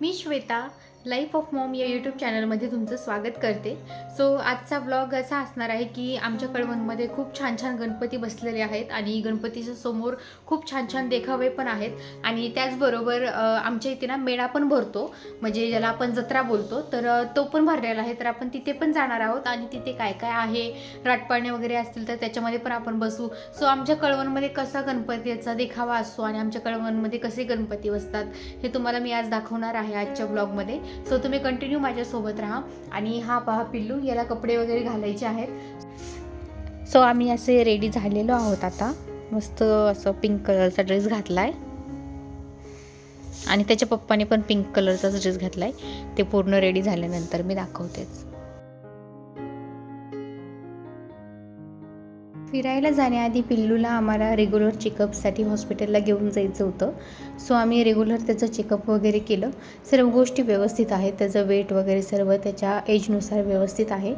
Me Shweta life of mom या YouTube चॅनलमध्ये तुमचं स्वागत करते. सो आजचा ब्लॉग असा असणार आहे की आमच्या कळवणमध्ये खूप छान छान गणपती बसलेले आहेत आणि गणपतीच्या समोर खूप छान छान देखावे पण आहेत. आणि त्याचबरोबर आमच्या इथे ना मेळा पण भरतो. म्हणजे ज्याला आपण जत्रा बोलतो तर तो पण भरलेला आहे. तर आपण तिथे पण जाणार आहोत आणि तिथे काय काय आहे राटपाळणे वगैरे असतील तर त्याच्यामध्ये पण आपण बसू. सो आमच्या कळवणमध्ये कसा गणपतीचा देखावा असतो आणि आमच्या कळवणमध्ये कसे गणपती बसतात हे तुम्हाला मी आज दाखवणार आहे आजच्या ब्लॉगमध्ये सो तुम्ही कंटिन्यू माझ्यासोबत राहा. आणि हा पहा पिल्लू याला कपडे वगैरे घालायचे आहेत. सो आम्ही असे रेडी झालेलो आहोत आता. मस्त असं पिंक कलरचा ड्रेस घातला आहे आणि त्याच्या पप्पाने पण पिंक कलरचाच ड्रेस घातला आहे ते पूर्ण रेडी झाल्यानंतर मी दाखवतेच. फिरायला जाण्याआधी पिल्लूला आम्हाला रेग्युलर चेकअपसाठी हॉस्पिटलला घेऊन जायचं होतं. सो आम्ही रेग्युलर त्याचं चेकअप वगैरे केलं. सर्व गोष्टी व्यवस्थित आहेत. त्याचं वेट वगैरे सर्व त्याच्या एजनुसार व्यवस्थित आहे.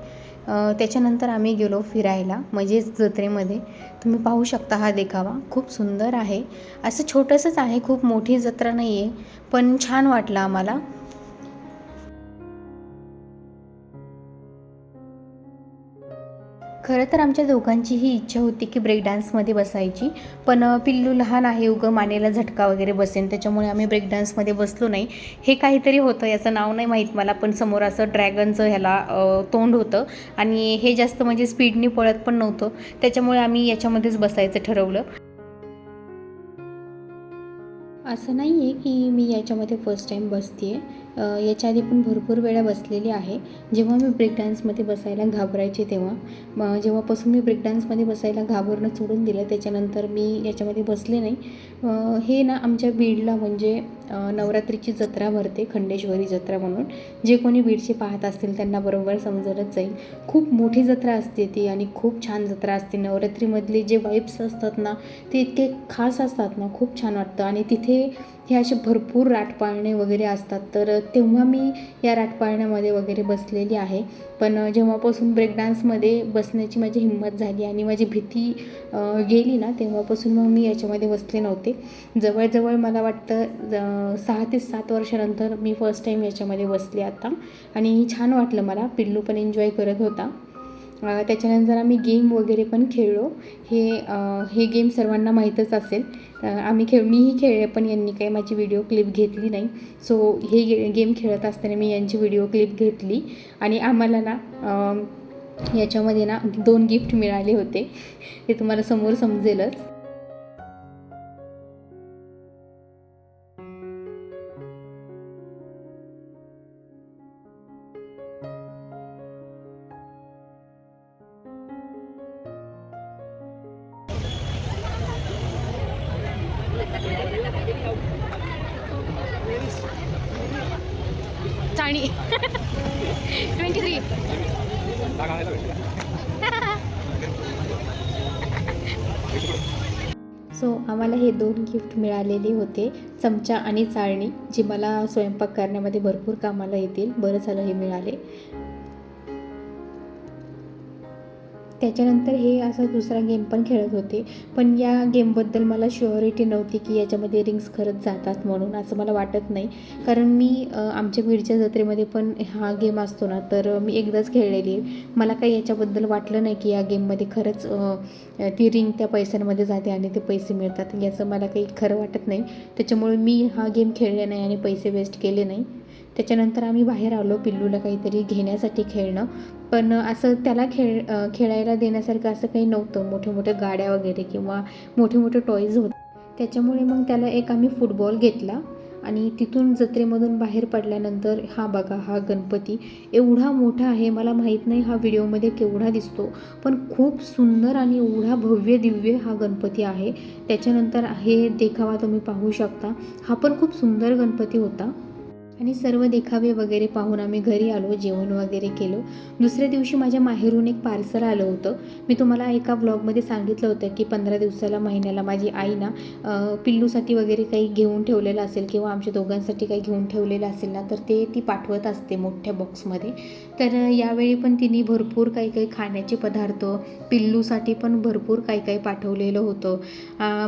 त्याच्यानंतर आम्ही गेलो फिरायला. म्हणजेच जत्रेमध्ये तुम्ही पाहू शकता हा देखावा. खूप सुंदर आहे. असं छोटंसंच आहे. खूप मोठी जत्रा नाही आहे पण छान वाटलं आम्हाला. खरं तर आमच्या दोघांची ही इच्छा होती की ब्रेक डान्समध्ये बसायची. पण पिल्लू लहान आहे उगं मानेला झटका वगैरे बसेन त्याच्यामुळे आम्ही ब्रेक डान्समध्ये बसलो नाही. हे काहीतरी होतं याचं नाव नाही माहीत मला पण समोर असं ड्रॅगनचं ह्याला तोंड होतं. आणि हे जास्त म्हणजे स्पीडनी पळत पण नव्हतं. त्याच्यामुळे आम्ही याच्यामध्येच बसायचं ठरवलं. असं नाही आहे की मी याच्यामध्ये फर्स्ट टाईम बसते आहे याच्या आधी पण भरपूर वेळा बसलेली आहे. जेव्हा मी ब्रेक डान्समध्ये बसायला घाबरायचे तेव्हा मग जेव्हापासून मी ब्रेक डान्समध्ये बसायला घाबरणं सोडून दिलं त्याच्यानंतर मी याच्यामध्ये बसले नाही. हे ना आमच्या बीडला म्हणजे नवरात्रीची जत्रा भरते खंडेश्वरी जत्रा म्हणून. जे कोणी बीडचे पाहत असतील त्यांना बरोबर समजलंच जाईल. खूप मोठी जत्रा असते ती आणि खूप छान जत्रा असते. नवरात्रीमधले जे वाईब्स असतात ना ते इतके खास असतात ना खूप छान वाटतं. आणि तिथे हे असे भरपूर राटपाळणे वगैरे असतात. तर तेव्हा मी या राटपाळण्यामध्ये वगैरे बसलेली आहे. पण जेव्हापासून ब्रेक डान्समध्ये बसण्याची माझी हिंमत झाली आणि माझी भीती गेली ना तेव्हापासून मग मी याच्यामध्ये बसले नव्हते. जवळजवळ मला वाटतं सहा ते सात वर्षानंतर मी फर्स्ट टाईम याच्यामध्ये बसले आता. आणि छान वाटलं मला. पिल्लू पण एन्जॉय करत होता. त्याच्यानंतर आम्ही गेम वगैरे पण खेळलो. हे हे गेम सर्वांना माहीतच असेल. आम्ही खेळ मीही खेळले पण यांनी काही माझी व्हिडिओ क्लिप घेतली नाही. सो हे गे गेम खेळत असताना मी यांची व्हिडिओ क्लिप घेतली. आणि आम्हाला ना याच्यामध्ये ना दोन गिफ्ट मिळाले होते. ते तुम्हाला समोर समजेलच. चाणी ट्वेंटी थ्री सो आम्हाला हे दोन गिफ्ट मिळालेले होते चमचा आणि चाळणी जी मला स्वयंपाक करण्यामध्ये भरपूर कामाला येतील. बरं झालं हे मिळाले. त्याच्यानंतर हे असा दुसरा गेम पण खेळत होते. पण या गेमबद्दल मला शुअरिटी नव्हती की याच्यामध्ये रिंग्स खरंच जातात म्हणून असं मला वाटत नाही. कारण मी आमच्या बीडच्या जत्रेमध्ये पण हा गेम असतो ना तर मी एकदाच खेळलेली आहे. मला काही याच्याबद्दल वाटलं नाही की या गेममध्ये खरंच ती रिंग त्या पैशांमध्ये जाते आणि ते पैसे मिळतात. याचं मला काही खरं वाटत नाही. त्याच्यामुळे मी हा गेम खेळले नाही आणि पैसे वेस्ट केले नाही. त्याच्यानंतर आम्ही बाहेर आलो पिल्लूला काहीतरी घेण्यासाठी खेळणं. पण असं त्याला खेळ खेळायला देण्यासारखं असं काही नव्हतं. मोठ्या मोठ्या गाड्या वगैरे किंवा मोठे मोठे टॉईज होते. त्याच्यामुळे मग त्याला एक आम्ही फुटबॉल घेतला. आणि तिथून जत्रेमधून बाहेर पडल्यानंतर हा बघा हा गणपती एवढा मोठा आहे. मला माहीत नाही हा व्हिडिओमध्ये केवढा दिसतो. पण खूप सुंदर आणि एवढा भव्य दिव्य हा गणपती आहे. त्याच्यानंतर हे देखावा तुम्ही पाहू शकता. हा पण खूप सुंदर गणपती होता. आणि सर्व देखावे वगैरे पाहून आम्ही घरी आलो जेवण वगैरे केलं. दुसऱ्या दिवशी माझ्या माहेरून एक पार्सल आलं होतं. मी तुम्हाला एका ब्लॉगमध्ये सांगितलं होतं की पंधरा दिवसाला महिन्याला माझी आई ना पिल्लूसाठी वगैरे काही घेऊन ठेवलेलं असेल किंवा आमच्या दोघांसाठी काही घेऊन ठेवलेलं असेल ना तर ते ती पाठवत असते मोठ्या बॉक्समध्ये तर यावेळी पण तिने भरपूर काही काही खाण्याचे पदार्थ पिल्लूसाठी पण भरपूर काही काही पाठवलेलं होतं.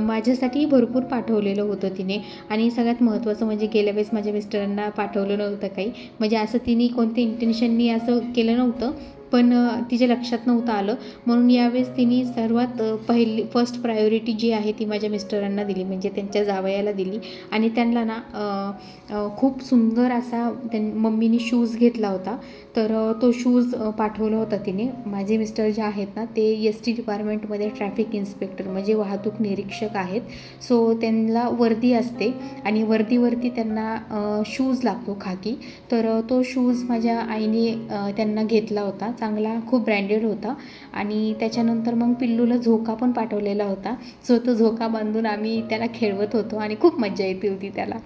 माझ्यासाठीही भरपूर पाठवलेलं होतं तिने. आणि सगळ्यात महत्त्वाचं म्हणजे गेल्या वेळेस माझ्या मिस्टरांना पाठवलं नव्हतं काही. म्हणजे असं तिने कोणत्या इंटेन्शननी असं केलं नव्हतं पण तिच्या लक्षात नव्हतं आलं. म्हणून यावेळेस तिने सर्वात पहिली फर्स्ट प्रायोरिटी जी आहे ती माझ्या मिस्टरांना दिली. म्हणजे त्यांच्या जावयाला दिली. आणि त्यांना ना खूप सुंदर असा त्यां मम्मीने शूज घेतला होता. तर तो शूज पाठवला होता तिने. माझे मिस्टर जे आहेत ना ते एस टी डिपार्टमेंटमध्ये ट्रॅफिक इन्स्पेक्टर म्हणजे वाहतूक निरीक्षक आहेत. सो त्यांना वर्दी असते आणि वर्दीवरती त्यांना शूज लागतो खाकी. तर तो शूज माझ्या आईने त्यांना घेतला होता. चांगला खूप ब्रँडेड होता. आणि त्याच्यानंतर मग पिल्लूला झोका पण पाठवलेला होता. सो तो झोका बांधून आम्ही त्याला खेळवत होतो आणि खूप मजा येते होती त्याला.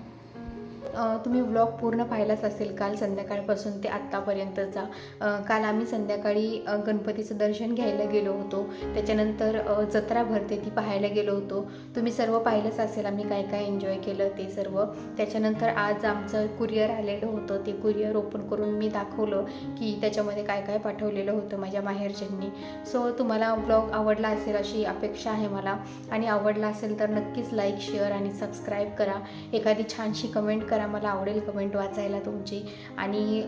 तुम्ही व्लॉग पूर्ण पाहिलाच असेल काल संध्याकाळपासून ते आत्तापर्यंतचा. काल आम्ही संध्याकाळी गणपतीचं दर्शन घ्यायला गेलो होतो. त्याच्यानंतर जत्रा भरते ती पाहायला गेलो होतो. तुम्ही सर्व पाहिलंच असेल आम्ही काय काय एन्जॉय केलं ते सर्व. त्याच्यानंतर आज आमचं कुरिअर आलेलं होतं. ते कुरिअर ओपन करून मी दाखवलं की त्याच्यामध्ये काय काय पाठवलेलं होतं माझ्या माहेरच्यांनी. सो तुम्हाला ब्लॉग आवडला असेल अशी अपेक्षा आहे मला. आणि आवडला असेल तर नक्कीच लाईक शेअर आणि सबस्क्राईब करा. एखादी छानशी कमेंट करा. मला आवडेल कमेंट वाचायला तुमची. आणि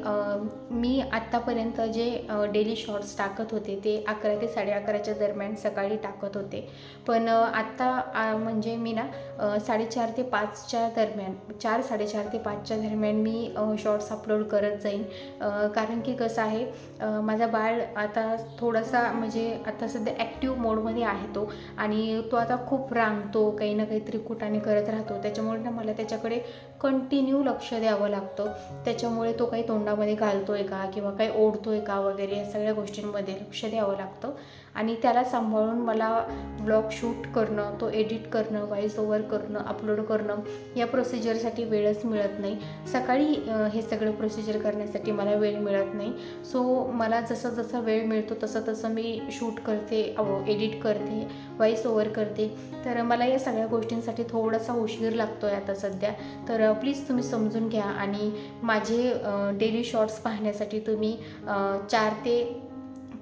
मी आत्तापर्यंत जे डेली शॉर्ट्स टाकत होते ते अकरा ते साडे अकराच्या दरम्यान सकाळी टाकत होते. पण आत्ता म्हणजे मी ना साडेचार ते पाचच्या दरम्यान चार साडेचार ते पाचच्या दरम्यान मी शॉर्ट्स अपलोड करत जाईन. कारण की कसं आहे माझा बाळ आता थोडासा म्हणजे आता सध्या ॲक्टिव्ह मोडमध्ये आहे तो. आणि तो आता खूप रांगतो काही ना काहीतरी कुटाने करत राहतो. त्याच्यामुळे ना मला त्याच्याकडे कंटिन्यू लक्ष द्यावं लागतं. त्याच्यामुळे तो काही तोंडामध्ये घालतो आहे का किंवा काही ओढतो आहे का वगैरे या सगळ्या गोष्टींमध्ये लक्ष द्यावं लागतं. आणि त्याला सांभाळून मला ब्लॉग शूट करणं तो एडिट करणं व्हॉइस ओव्हर करणं अपलोड करणं या प्रोसिजरसाठी वेळच मिळत नाही. सकाळी हे सगळं प्रोसिजर करण्यासाठी मला वेळ मिळत नाही. सो मला जसं जसं वेळ मिळतो तसं तसं मी शूट करते एडिट करते व्हॉइस ओव्हर करते. तर मला या सगळ्या गोष्टींसाठी थोडासा उशीर लागतो आहे आता सध्या. तर प्लीज तुम्ही समजून घ्या आणि माझे डेली शॉर्ट्स पाहण्यासाठी तुम्ही चार ते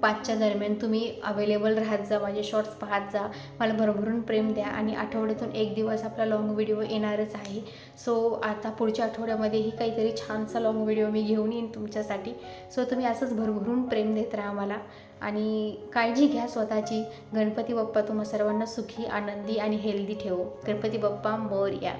पाचच्या दरम्यान तुम्ही अवेलेबल राहत जा माझे शॉर्ट्स पाहत जा. मला भरभरून प्रेम द्या आणि आठवड्यातून एक दिवस आपला लाँग व्हिडिओ येणारच आहे. सो आता पुढच्या आठवड्यामध्येही काहीतरी छानसा लाँग व्हिडिओ मी घेऊन येईन तुमच्यासाठी. सो तुम्ही असंच भरभरून प्रेम देत राहा मला. आणि काळजी घ्या स्वतःची. गणपती बाप्पा तुम्हा सर्वांना सुखी आनंदी आणि हेल्दी ठेवो. गणपती बाप्पा मोर्या.